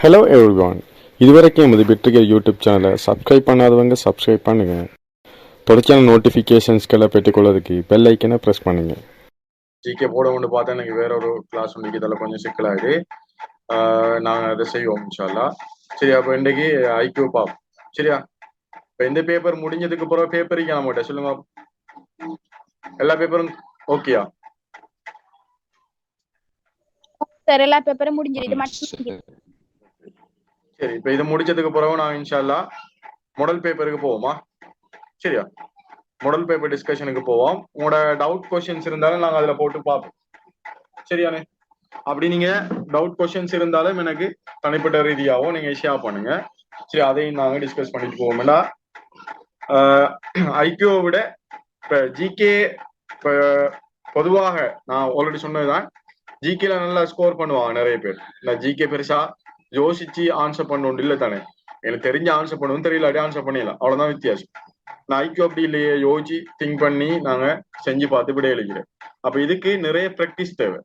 Hello everyone இதுவரைக்கும் எமது பிட்ரிகர் யூடியூப் சேனலை சப்ஸ்கிரைப் பண்ணாதவங்க சப்ஸ்கிரைப் பண்ணுங்க. தொடர்ச்சியான நோட்டிஃபிகேஷன்ஸ்களை பெற்றுக்கொள்வதற்கு பெல் ஐக்கனை ப்ரெஸ் பண்ணுங்க. ஜிகே போட கொண்டு பார்த்தா எனக்கு வேற ஒரு கிளாஸ் ஒன்று இதில் கொஞ்சம் சிக்கலாயிடு ஆஹ் நாங்கள் அதை செய்வோம் இன்ஷால்லா. சரி அப்போ இன்றைக்கு ஐக்கியூ பாப் சரியா? இப்போ இந்த பேப்பர் முடிஞ்சதுக்கு பிறகு பேப்பர் நம்மகிட்ட சொல்லுங்க. எல்லா பேப்பரும் ஓகேயா சார் எல்லா பேப்பரும் முடிஞ்சிரு இது மட்டும் முடிஞ்சிரு. சரி இப்போ இது முடிச்சதுக்கு பிறகு நான் இன்ஷால்லா மொடல் பேப்பருக்கு போவோமா? சரியா? மொடல் பேப்பர் டிஸ்கஷனுக்கு போவோம். உங்களோட டவுட் கொஸ்டின்ஸ் இருந்தாலும் நாங்கள் அதில் போட்டு பார்ப்போம். சரியானே அப்படி நீங்க டவுட் கொஸ்டின்ஸ் இருந்தாலும் எனக்கு தனிப்பட்ட ரீதியாகவும் நீங்க ஷேர் பண்ணுங்க. சரி அதையும் நாங்கள் டிஸ்கஸ் பண்ணிட்டு போவோம்டா. ஐக்கியோ விட இப்போ ஜிகே இப்போ பொதுவாக நான் ஆல்ரெடி சொன்னதுதான். ஜிகேல நல்லா ஸ்கோர் பண்ணுவாங்க நிறைய பேர். இந்த ஜிகே பெருசா யோசிச்சு ஆன்சர் பண்ணணும் இல்லை தானே. எனக்கு தெரிஞ்ச ஆன்சர் பண்ணுவோம் தெரியல அப்படியே ஆன்சர் பண்ணிடலாம். அவ்வளவுதான் வித்தியாசம். நான் ஐக்கியோ அப்படி இல்லையே யோசிச்சு திங்க் பண்ணி நாங்க செஞ்சு பார்த்து விட எழுதிக்கிறேன். அப்ப இதுக்கு நிறைய ப்ராக்டிஸ் தேவை.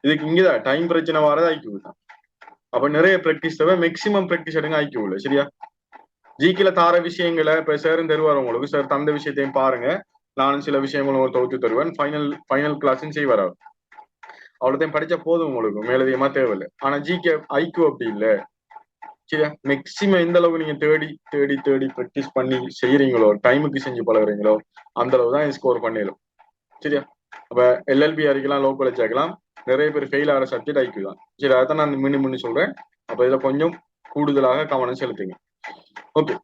இதுக்கு இங்கதான் டைம் பிரச்சனை வரது ஐக்கியூ தான். அப்ப நிறைய ப்ராக்டிஸ் தேவை. மேக்சிமம் ப்ராக்டிஸ் எடுங்க ஐக்கியூல சரியா? ஜிக்கில தார விஷயங்களை இப்ப சேரும் தருவார் உங்களுக்கு. சார் தந்த விஷயத்தையும் பாருங்க. நானும் சில விஷயங்களும் தொகுத்து தருவேன். ஃபைனல் ஃபைனல் கிளாஸும் செய்வார் அவர். அவ்வளோத்தையும் படிச்சா போதும் உங்களுக்கு. மேலதிகமா தேவையில்லை. ஆனா ஜிகே ஐக்கு அப்படி இல்லை. சரியா? மேக்சிமம் எந்த அளவுக்கு நீங்க தேடி தேடி தேடி ப்ராக்டிஸ் பண்ணி செய்யறீங்களோ டைமுக்கு செஞ்சு பழகுறீங்களோ அந்த அளவு தான் ஸ்கோர் பண்ணிடும் சரியா? அப்ப எல்எல்பி அறிக்கலாம் லோ காலேஜ் ஆக்கலாம் நிறைய பேர் ஃபெயில் ஆகிற சப்ஜெக்ட் ஐக்கு தான். சரி அதான் நான் மினி முன்னி சொல்றேன். அப்ப இதுல கொஞ்சம் கூடுதலாக கவனம் செலுத்துங்க. ஓகே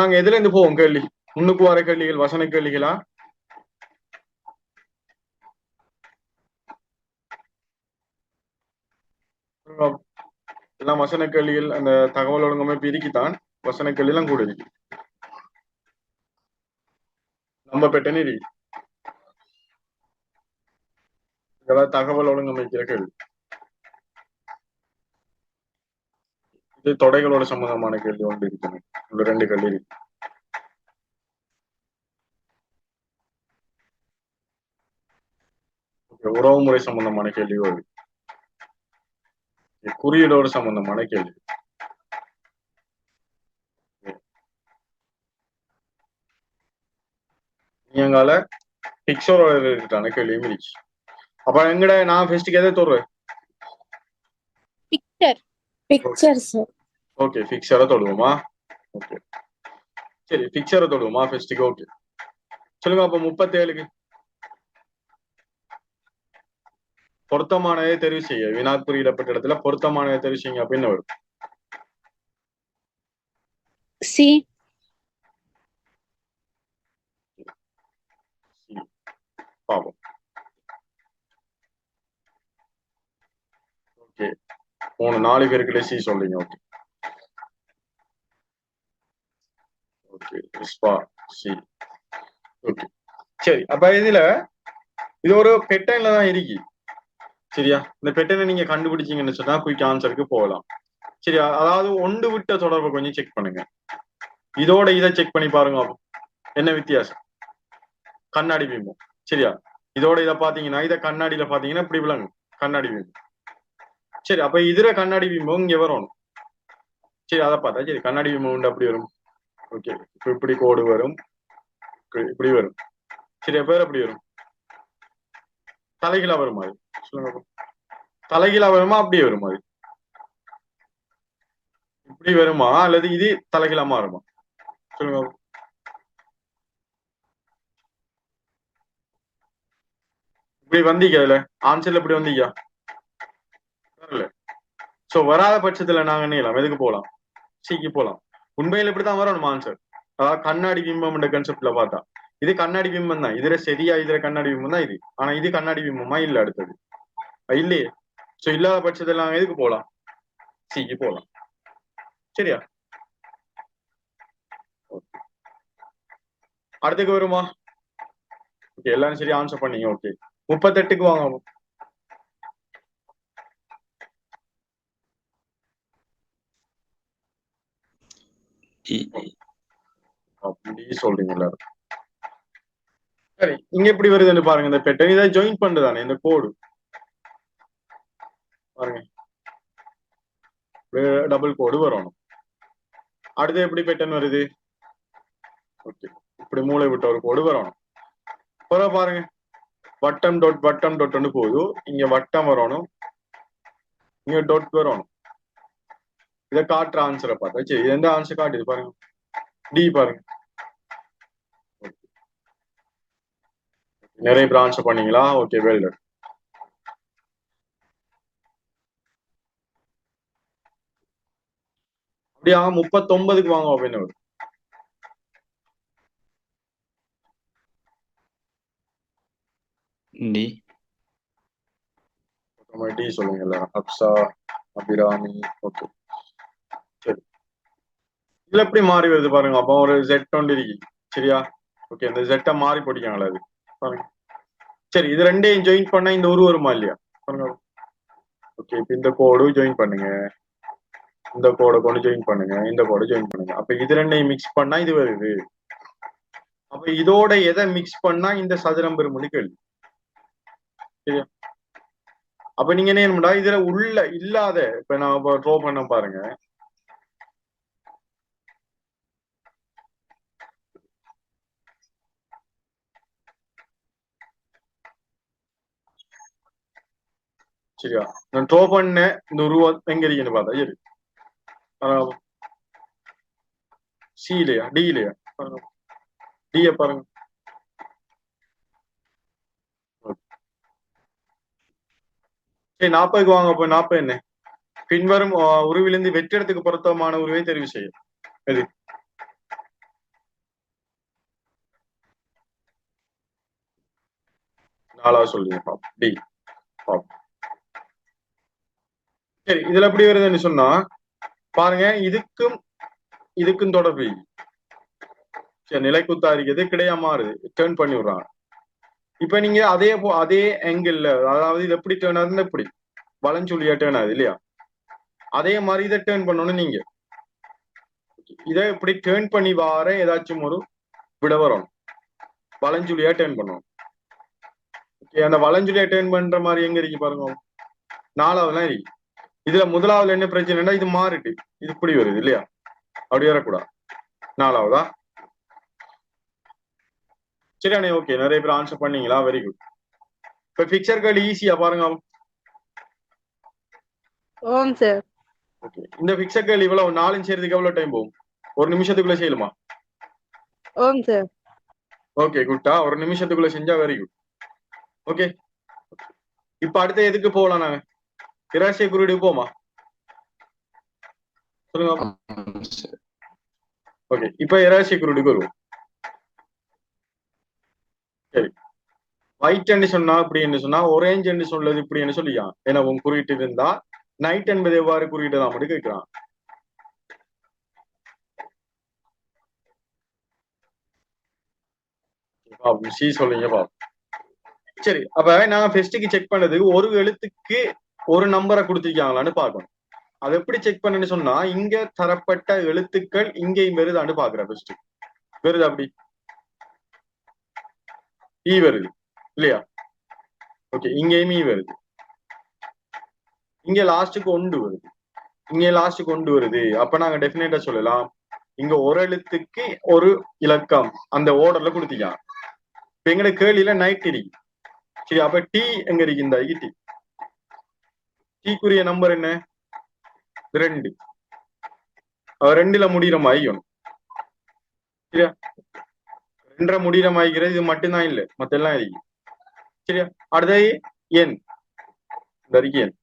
நாங்க எதுல இருந்து போவோம் கேள்வி? முன்னுக்கு வர கேள்விகள் வசன கேள்விகளா? எல்லாம் வசன கேள்விகள் அந்த தகவல் ஒழுங்கமைப்பு பிரிக்கித்தான் வசன கேள்வியெல்லாம் கூட இருக்கு நம்ம பெட்டனே இருக்கு இதெல்லாம் தகவல் ஒழுங்கமைக்கிற கேள்வி இது தொடைகளோட சம்பந்தமான கேள்வி ஒன்று இருக்குது. ரெண்டு கேள்வி இருக்கு. உறவு முறை சம்பந்தமான கேள்வி வருது குறியீடோடு சம்பந்தமான கேள்வி. நீங்கால பிக்சரோட ரிலேட்டடான கேள்வியும் இருக்கு அப்ப எங்கட நான் ஃபெஸ்ட்டுக்கு எதை தொடுறேன்? பிக்சர் பிக்சர் சார் ஓகே ஃபிக்ஸரை தொடுவோமா? ஓகே சரி ஃபிக்ஸரை தொடுவோமா ஃபெஸ்ட்டுக்கு ஓகே சொல்லுங்க அப்ப முப்பத்தேழுக்கு. பொருத்தமானதை தெரிவு செய்ய. வினாத் குறியிடப்பட்ட இடத்துல பொருத்தமானதை தெரிவு செய்யுங்க அப்படின்னு வரும். சி. ஓகே. மூணு நாலு பேருக்குள்ள சி சொல்றீங்க. ஓகே. ஓகே. சி. ஓகே. சரி அப்ப இதுல இது ஒரு பெட்டன்ல தான் இருக்கு. சரியா? இந்த பெட்டனை நீங்க கண்டுபிடிச்சீங்கன்னு சொன்னா குயிக் ஆன்சருக்கு போகலாம். சரியா? அதாவது ஒன்று விட்ட தொடர்பை கொஞ்சம் செக் பண்ணுங்க. இதோட இதை செக் பண்ணி பாருங்க. அப்போ. என்ன வித்தியாசம்? கண்ணாடி பிம்பம் சரியா? இதோட இதை பாத்தீங்கன்னா இதை கண்ணாடியில பாத்தீங்கன்னா இப்படி விளங்கும். கண்ணாடி பிம்பம் சரி அப்ப இதுல கண்ணாடி பிம்பம் இங்க வரணும். சரி அதை பார்த்தா சரி கண்ணாடி பிம்பம் உண்டு அப்படி வரும். ஓகே இப்படி கோடு வரும். இப்படி- இப்படி வரும். சரி பேர் அப்படி வரும்? தலைகீழா வருமா அது சொல்லுங்க தலைகீழா வருமா? அப்படியே வருமா அது இப்படி வருமா? அல்லது இது தலைகீழா மாறுமா? சொல்லுங்க இப்படி வந்தீங்க அதுல ஆன்சர்ல இப்படி வந்தீங்க வரல. சோ வராத பட்சத்துல நாங்க என்ன எதுக்கு போலாம்? சீக்கி போலாம். உண்மையில இப்படித்தான் வரணும் ஆன்சர் அதாவது கண்ணாடி பிம்பம் கன்செப்ட்ல பார்த்தா. இது கண்ணாடி பிம்பம் தான். இதுல சரியா இதுல கண்ணாடி பிம்பம் தான் இது. ஆனா இது கண்ணாடி பிம்பமா? இல்ல அடுத்தது. இல்லையே. சோ இல்லாத பட்சத்துல நாங்க எதுக்கு போலாம்? சிக்கு போலாம். சரியா. அடுத்துக்கு வருமா? ஓகே எல்லாரும் சரி ஆன்சர் பண்ணீங்க. ஓகே முப்பத்தெட்டுக்கு வாங்க. அப்படி சொல்றீங்க எல்லாரும். சரி இங்க எப்படி வருதுன்னு பாருங்க இந்த பெட்டர் இதை ஜாயின் பண்றதானே இந்த கோடு பாருங்க. டபுள் கோடு வரணும். அடுத்து எப்படி பேட்டர்ன் வருது? ஓகே இப்படி மூளை விட்ட ஒரு கோடு வரணும். பிறகு பாருங்க. வட்டம் டொட் வட்டம் டொட்னு போகுது. இங்க வட்டம் வரணும். இங்க டொட் வரணும். இதை காட்டுற ஆன்சரை பார்த்தா. சரி எந்த ஆன்சர் காட்டுது பாருங்க. டி பாருங்க. நிறைய பிரான்ச் பண்ணீங்களா? ஓகே வெல் அப்படியா? முப்பத்தொன்பதுக்கு வாங்க அப்படின்னு டி. டி சொல்லுங்க எல்லாரும் ஹப்சா அபிராமி ஓகே. சரி. இதுல எப்படி மாறி வருது பாருங்க அப்போ ஒரு ஜெட் ஒன்று இருக்கு. சரியா? ஓகே இந்த ஜெட்டை மாறி படிக்காங்களா அது. சரி இது ரெண்டையும் ஜாயின் பண்ணா இந்த ஒரு வருமா இல்லையா? ஓகே இப்ப இந்த கோடு ஜாயின் பண்ணுங்க. இந்த கோடை கொண்டு ஜாயின் பண்ணுங்க. இந்த கோடை ஜாயின் பண்ணுங்க. அப்ப இது ரெண்டையும் மிக்ஸ் பண்ணா இது வருது அப்ப இதோட எதை மிக்ஸ் பண்ணா இந்த சதுரம் பெருமொழி கேள்வி சரியா? அப்ப நீங்க என்ன பண்ணா இதுல உள்ள இல்லாத இப்ப நான் ட்ரோ பண்ண பாருங்க. சரியா நான் ட்ரோ பண்ணேன் இந்த உருவம் எங்க இருக்குன்னு பார்த்தா சரி சி இல்லையா டி இல்லையா டிய பாருங்க சரி நாற்பதுக்கு வாங்க போய் நாற்பது என்ன பின்வரும் உருவிலிருந்து வெற்றிடத்துக்கு பொருத்தமான உருவை தெரிவு செய்யும் எது நாலாவது சொல்லுங்க பாப் டி பாப் சரி இதுல எப்படி வருதுன்னு சொன்னா பாருங்க இதுக்கும் இதுக்கும் தொடர்பு. சரி நிலைக்குத்தா இருக்கிறது கிடையா மாறுது. டேர்ன் பண்ணி விடுறாங்க இப்ப நீங்க அதே போ- அதே ஆங்கிள் அதாவது இது எப்படி டேர்ன் ஆகுதுன்னு இப்படி வளஞ்சொல்லியா டேர்ன் ஆகுது இல்லையா? அதே மாதிரி இதை டேர்ன் பண்ணணும் நீங்க. இதை இப்படி டேர்ன் பண்ணி வார ஏதாச்சும் ஒரு விட வரணும் வளஞ்சொலியா டேர்ன் பண்ணணும் அந்த வளஞ்சொலியா டேர்ன் பண்ற மாதிரி எங்க இருக்கு பாருங்க. நாலாவதுலாம் இருக்கு. இதுல முதலாவதுல என்ன பிரச்சனைனா இது மாறிட்டு இது இப்படி வருது இல்லையா? அப்படி வரக்கூடாது. நாலாவதா? சரியானே ஓகே நிறைய பேர் ஆன்சர் பண்ணீங்களா? வெரி குட் இப்ப பிக்சர் கார்டு ஈஸியா பாருங்க. ஓம் சார் ஓகே இந்த பிக்சர் கார்டு இவ்வளவு நாலு செய்யறதுக்கு எவ்வளவு டைம் போகும்? ஒரு நிமிஷத்துக்குள்ள செய்யலுமா? ஓம் சார் ஓகே குட்டா ஒரு நிமிஷத்துக்குள்ள செஞ்சா வெரி குட் ஓகே இப்ப அடுத்து எதுக்கு போகலாம் நாங்க? இராசிய குருடி போமா? சொல்லுங்க. ஓகே இப்ப இராசிய குருடிக்கு வருவோம். சரி. ஒயிட் என்று சொன்னா இப்படி என்று சொன்னா ஒரேஞ்ச் என்று சொல்றது இப்படி என்று சொல்லியா? உன் குறியிட்டு இருந்தா நைட் என்பது எவ்வாறு குறியிட்டதா மட்டும் கேட்கிறான். பாப்போம் சி சொல்லுங்க பாப்போம் சரி அப்ப நாங்க ஃபெஸ்ட்டுக்கு செக் பண்ணதுக்கு ஒரு எழுத்துக்கு ஒரு நம்பரை கொடுத்திருக்காங்களான்னு பார்க்கணும். அது எப்படி செக் பண்ணணும்னு சொன்னா இங்க தரப்பட்ட எழுத்துக்கள் இங்கேயும் வருதான்னு பாக்குறேன் ஃபர்ஸ்ட் வருது அப்படி? ஈ வருது. இல்லையா? ஓகே இங்கேயும் ஈ வருது. இங்க லாஸ்ட்டுக்கு ஒன்று வருது. இங்க லாஸ்ட்டுக்கு கொண்டு வருது. அப்ப நாங்க டெஃபினட்டா சொல்லலாம். இங்க ஒரு எழுத்துக்கு ஒரு இலக்கம் அந்த ஓர்டர்ல கொடுத்திருக்காங்க. இப்ப எங்கட கேள்வியில நைட் இருக்கு. சரி அப்ப டி எங்க இருக்கு? இந்த டி டீக்குரிய நம்பர் என்ன? ரெண்டு. ரெண்டுல முடிகிற மாதிரி சரியா? ரெண்டரை முடிகிற மாதிரிக்கிறது இது மட்டும்தான் இல்ல. மத்த எல்லாம் இருக்கு. சரியா? அடுத்தது என் இந்த இருக்கு என்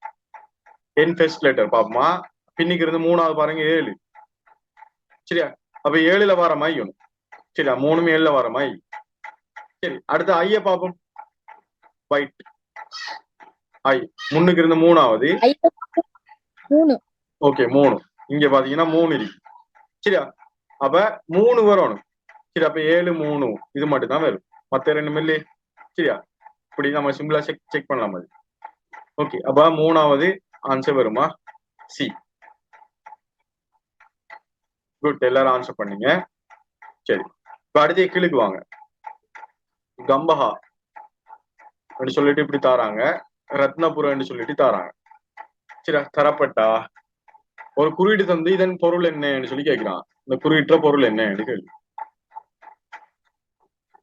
என் ஃபர்ஸ்ட் லெட்டர் பாப்போமா? பின்னிக்கு இருந்து மூணாவது பாருங்க ஏழு. சரியா? அப்ப ஏழுல வர மாதிரி சரியா? மூணுமே ஏழுல வர மாதிரி சரி அடுத்து ஐய பாப்போம். ஒயிட் முன்னுக்கு இருந்த மூணாவது. மூணு. ஓகே மூணு. இங்க பாத்தீங்கன்னா மூணு இருக்கு. சரியா? அப்ப மூணு வரணும். சரி அப்ப ஏழு மூணு. இது மட்டும் தான் வரும். மத்த ரெண்டு மில்லி. சரியா? இப்படி நம்ம சிம்பிளா செக் செக் பண்ணலாம் அது. ஓகே அப்ப மூணாவது ஆன்சர் வருமா? சி குட் எல்லாரும் ஆன்சர் பண்ணீங்க. சரி. இப்ப அடுத்து கீழுக்கு வாங்க. கம்பஹா. அப்படின்னு சொல்லிட்டு இப்படி தாராங்க. ரத்னபுரம்னு சொல்லிட்டு தாராங்க. சரி தரப்பட்டா? ஒரு குறியீடு தந்து இதன் பொருள் என்னன்னு சொல்லி கேட்கிறான் இந்த குறியீட்டுல பொருள் என்னன்னு கேள்வி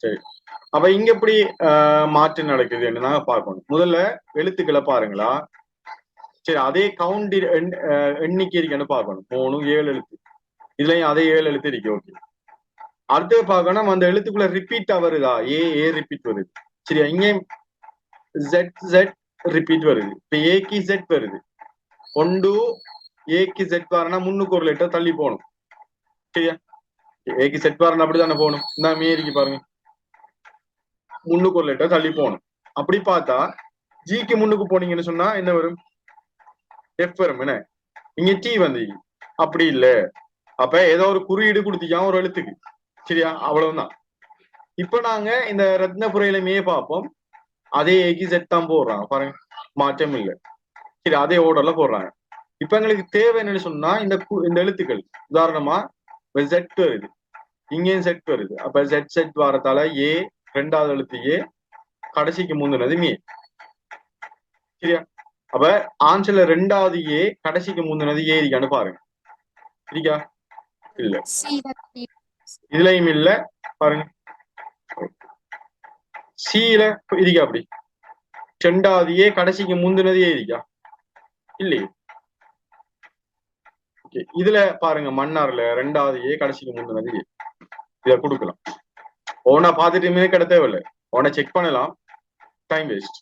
சரி. அப்ப இங்க எப்படி ஆஹ், மாற்றம் நடக்குதுன்னு நாங்க பார்க்கணும். முதல்ல எழுத்துக்களை பாருங்களா. சரி அதே கவுண்ட் எண்ணிக்கை இருக்குன்னு பார்க்கணும். மூணு ஏழு எழுத்து. இதுலயும் அதே ஏழு எழுத்து இருக்கு ஓகே அடுத்தது பார்க்கணும் அந்த எழுத்துக்குள்ள ரிப்பீட்டா வருதா? ஏ ஏ ரிப்பீட் வருது. சரியா? இங்கேயும் ஜெட் ஜெட் ரிப்பீட் வருது. இப்ப ஏக்கு ஜெட் வருது. ஒன்று ஏக்கு செட் வரனா முன்னுக்கு ஒரு லெட்டர் தள்ளி போகணும். சரியா? ஏக்கு செட் வரணும் அப்படித்தானே போகணும்? இந்த மேரிக்கு பாருங்க. முன்னுக்கு ஒரு லெட்டர் தள்ளி போகணும். அப்படி பார்த்தா ஜிக்கு முன்னுக்கு போனீங்கன்னு சொன்னா என்ன வரும்? எஃப் வரும் என்ன? இங்க டி வந்து அப்படி இல்ல. அப்ப ஏதோ ஒரு குறியீடு கொடுத்திக்காம ஒரு எழுத்துக்கு. சரியா? அவ்வளவுதான். இப்ப நாங்க இந்த ரத்னபுரையிலுமே பார்ப்போம். அதே ஏக்கு செட் தான் போடுறாங்க பாருங்க மாற்றம் இல்லை சரி அதே ஓர்டர்ல போடுறாங்க இப்ப எங்களுக்கு தேவை என்னன்னு சொன்னா இந்த இந்த எழுத்துக்கள் உதாரணமா செட் வருது இங்கேயும் செட் வருது அப்ப செட் செட் வரத்தால ஏ ரெண்டாவது எழுத்து ஏ கடைசிக்கு முந்தினது மீ சரியா அப்ப ஆன்சர்ல ரெண்டாவது ஏ கடைசிக்கு முந்தினது ஏ இருக்கான்னு பாருங்க இருக்கா இல்ல இதுலயும் இல்ல பாருங்க சீல இருக்கா அப்படி. ரெண்டாவது கடைசிக்கு முந்தினது இருக்கா இல்லையே? ஓகே இதுல பாருங்க மன்னார்ல ரெண்டாவது ஏ கடைசிக்கு முந்தினது ஏ. இத கொடுக்கலாம். ஓனா பார்த்துட்டுமே கிட தேவையில்லை. ஓனா செக் பண்ணலாம். டைம் வேஸ்ட்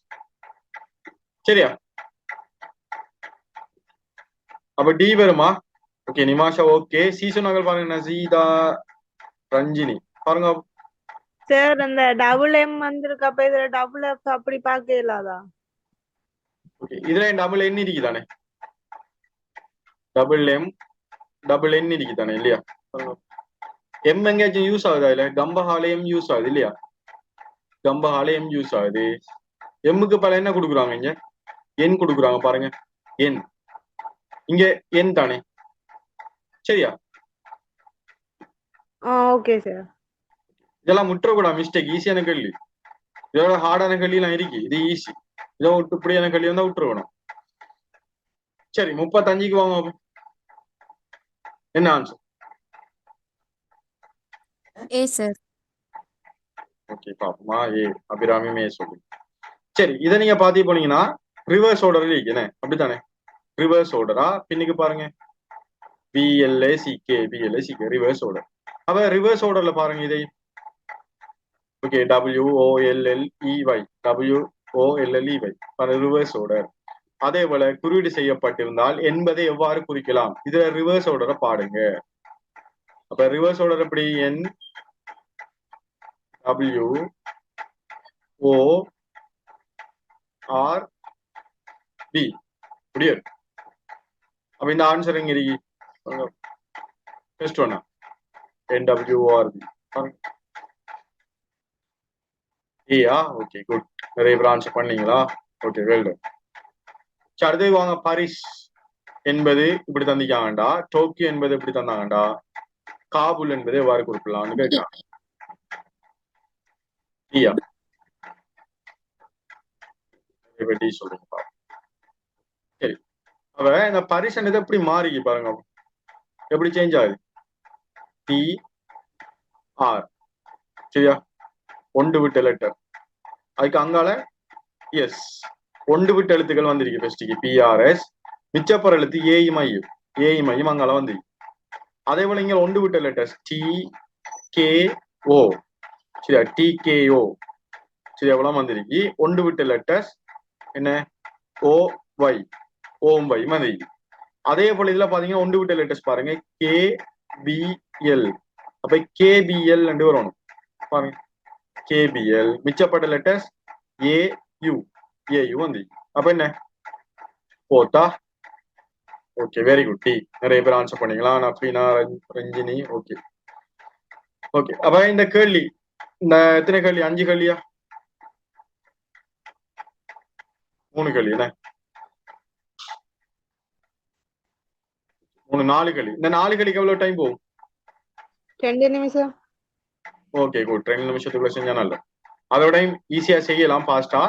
சரியா? அப்ப டி வருமா? ஓகே நிமாஷா ஓகே சீசன் நகல் பாருங்க சீதா ரஞ்சினி. பாருங்க சார் அந்த டபுள் எம் வந்திருக்கு அப்ப இதுல டபுள் எஃப் அப்படி பார்க்க இல்லாதா இதுல டபுள் என் இருக்குதானே? டபுள் எம் டபுள் என் இருக்குதானே இல்லையா? எம் எங்கேயாச்சும் யூஸ் ஆகுதா இல்ல கம்பஹால எம் யூஸ் ஆகுது இல்லையா? கம்பஹால எம் யூஸ் ஆகுது. எம்முக்கு பல என்ன கொடுக்குறாங்க இங்க? என் கொடுக்குறாங்க பாருங்க. என் இங்க என் தானே? சரியா? ஓகே சார் இதெல்லாம் முற்றக்கூடாது மிஸ்டேக் ஈஸியான கேள்வி. இதோட ஹார்டான கேள்வி எல்லாம் இருக்கு. இது ஈஸி இதை விட்டு இப்படியான கேள்வி வந்தா விட்டுருக்கணும். சரி முப்பத்தஞ்சுக்கு வாங்க. என்ன ஆன்சர் ஏ சார் ஓகே பாப்போமா? ஏ அபிராமி மே சொல்லு. சரி இதை நீங்க பாத்தி போனீங்கன்னா ரிவர்ஸ் ஆர்டர் இருக்கு. என்ன? அப்படித்தானே? ரிவர்ஸ் ஆர்டரா பின்னுக்கு பாருங்க. PLA CK PLA CK reverse order அப்ப ரிவர்ஸ் ஆர்டர்ல பாருங்க இதை. Okay W O L L E Y W O L L E Y reverse order அதே போல குறியீடு செய்யப்பட்டிருந்தால் என்பதை எவ்வாறு குறிக்கலாம்? இதுல ரிவர்ஸ் ஓடரை பாடுங்க அப்ப ரிவர்ஸ் ஆர்டர் எப்படி? N W O R P இப்படியே அப்ப இந்த ஆன்சர் எங்க இருக்கு? ஃபர்ஸ்ட் ஒன்னா என் டபிள்யூ ஆர் பி ஏயா ஓகே குட் நிறைய பேர் ஆன்சர் பண்ணீங்களா ஓகே வெல்டன் சரி வாங்க. பாரிஸ் என்பது இப்படி தந்திக்காங்கடா டோக்கியோ என்பது இப்படி தந்தாங்கடா. காபுல் என்பது எவ்வாறு கொடுக்கலாம்னு கேட்கிறாங்க டியா டி சொல்றீங்கப்பா சரி. அவ இந்த பரிசன் எப்படி மாறிக்கு பாருங்க. எப்படி சேஞ்ச் ஆகுது? டி ஆர் சரியா? ஒன்று விட்டு லெட்டர் அதுக்கு அங்கால எஸ் ஒன்று விட்ட எழுத்துக்கள் வந்திருக்கு ஃபர்ஸ்ட்டுக்கு பிஆர்எஸ் மிச்சப்பர் எழுத்து ஏஇ மையம். ஏஇ மையம் அங்கால வந்திருக்கு. அதே போல இங்க ஒன்று விட்ட லெட்டர்ஸ் டி கே ஓ சரியா? டி கே ஓ சரி எவ்வளவு வந்திருக்கு. ஒன்று விட்டு லெட்டர்ஸ் என்ன? ஓ ஒய் ஓம் வை வந்திருக்கு. அதே போல இதுல பாத்தீங்கன்னா ஒன்று விட்டு லெட்டர்ஸ் பாருங்க. கே பி எல் அப்ப கேபிஎல் ரெண்டு வரணும் பாருங்க. KPL மிச்சப்பட்ட letters A U A U அப்ப என்ன? போத்தா? ஓகே வெரி குட் டி நிறைய பேர் ஆன்சர் பண்ணீங்களா நஃபீனா ரஞ்- ரஞ்சினி. ஓகே ஓகே அப்ப இந்த கேள்வி. இந்த எத்தனை கேள்வி? அஞ்சு கேள்வியா? மூணு கேள்வி. என்ன? மூணு நாலு கேள்வி. இந்த நாலு கேள்விக்கு எவ்வளவு டைம் போகும்? ரெண்டு நிமிஷம். ஓகே குட் ரெண்டு நிமிஷத்துக்குள்ள செஞ்சா நல்ல அதோட ஈஸியா செய்யலாம் ஃபாஸ்டா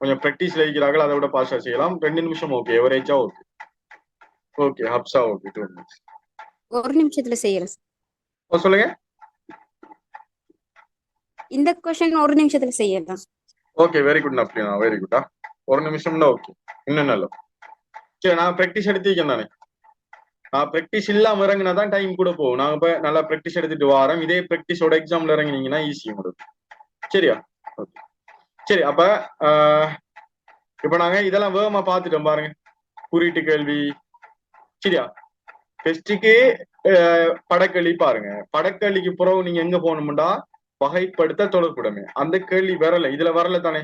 கொஞ்சம் ப்ராக்டிஸ்ல இருக்கிறார்கள் அதை விட ஃபாஸ்டா செய்யலாம். ரெண்டு நிமிஷம் okay எவரேஜா okay okay Hafsa okay two minutes ஒரு நிமிஷத்துல செய்யறேன். ஓ சொல்லுங்க. இந்த கொஸ்டின் ஒரு நிமிஷத்துல செய்யலாம் ஓகே வெரி குட் அப்படியா வெரி குட்டா ஒரு நிமிஷம்னா ஓகே இன்னும் நல்ல சரி நான் ப்ராக்டிஸ் எடுத்துக்கேன் தானே ப்ராக்டிஸ் இல்லாம இறங்கினா தான் டைம் கூட போகும். நாங்க இப்ப நல்லா ப்ராக்டிஸ் எடுத்துட்டு வாரம். இதே ப்ராக்டிஸோட எக்ஸாம்ல இறங்கினீங்கன்னா ஈஸி உங்களுக்கு சரியா? சரி அப்ப இப்ப நாங்க இதெல்லாம் வேகமா பார்த்துட்டோம் பாருங்க. குறியீட்டு கேள்வி. சரியா? டெஸ்ட்டுக்கு படக்கேள்வி பாருங்க. படக்கேள்விக்கு பிறகு நீங்க எங்க போகணும்டா? வகைப்படுத்த தொடர்புடமே. அந்த கேள்வி வரல. இதுல வரல தானே.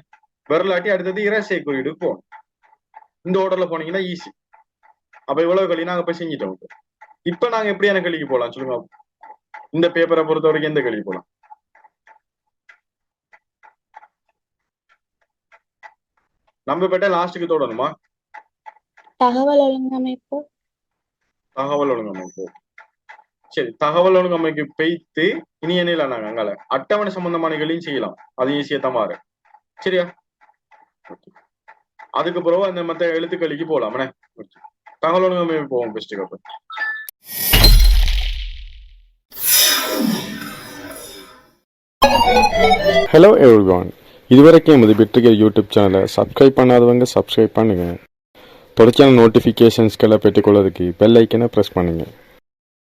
வரலாட்டி அடுத்தது இரசை குறியீடு போகணும். இந்த ஆர்டர்ல போனீங்கன்னா ஈஸி அப்ப இவ்வளவு கேள்வி நாங்க இப்ப செஞ்சிட்டோம். இப்ப. நாங்க எப்படியான கேள்விக்கு போலாம் சொல்லுங்க இந்த பேப்பரை பொறுத்த வரைக்கும் எந்த கேள்வி போலாம்? நம்ம பெட்ட லாஸ்ட்டுக்கு தொடணுமா? தகவல் ஒழுங்கமைப்பு. தகவல் ஒழுங்கமைப்பு. சரி தகவல் ஒழுங்கமைப்பு பெய்த்து இனி என்ன நாங்க? அங்கால. அட்டவணை சம்பந்தமான கேள்வியும் செய்யலாம். அது ஈஸியா தான் மாறு சரியா. அதுக்கு பிறகு அந்த மத்த எழுத்துக்களுக்கு போலாம். என்ன? போவோம் பெஸ்ட் அப்போ ஹலோ எவ்ரிவான் இதுவரைக்கும் எமது பெற்றுகிற யூடியூப் சேனலை சப்ஸ்கிரைப் பண்ணாதவங்க சப்ஸ்கிரைப் பண்ணுங்கள் தொடர்ச்சியான நோட்டிஃபிகேஷன்ஸ்களை பெற்றுக்கொள்வதற்கு பெல் ஐக்கனை ப்ரெஸ் பண்ணுங்கள்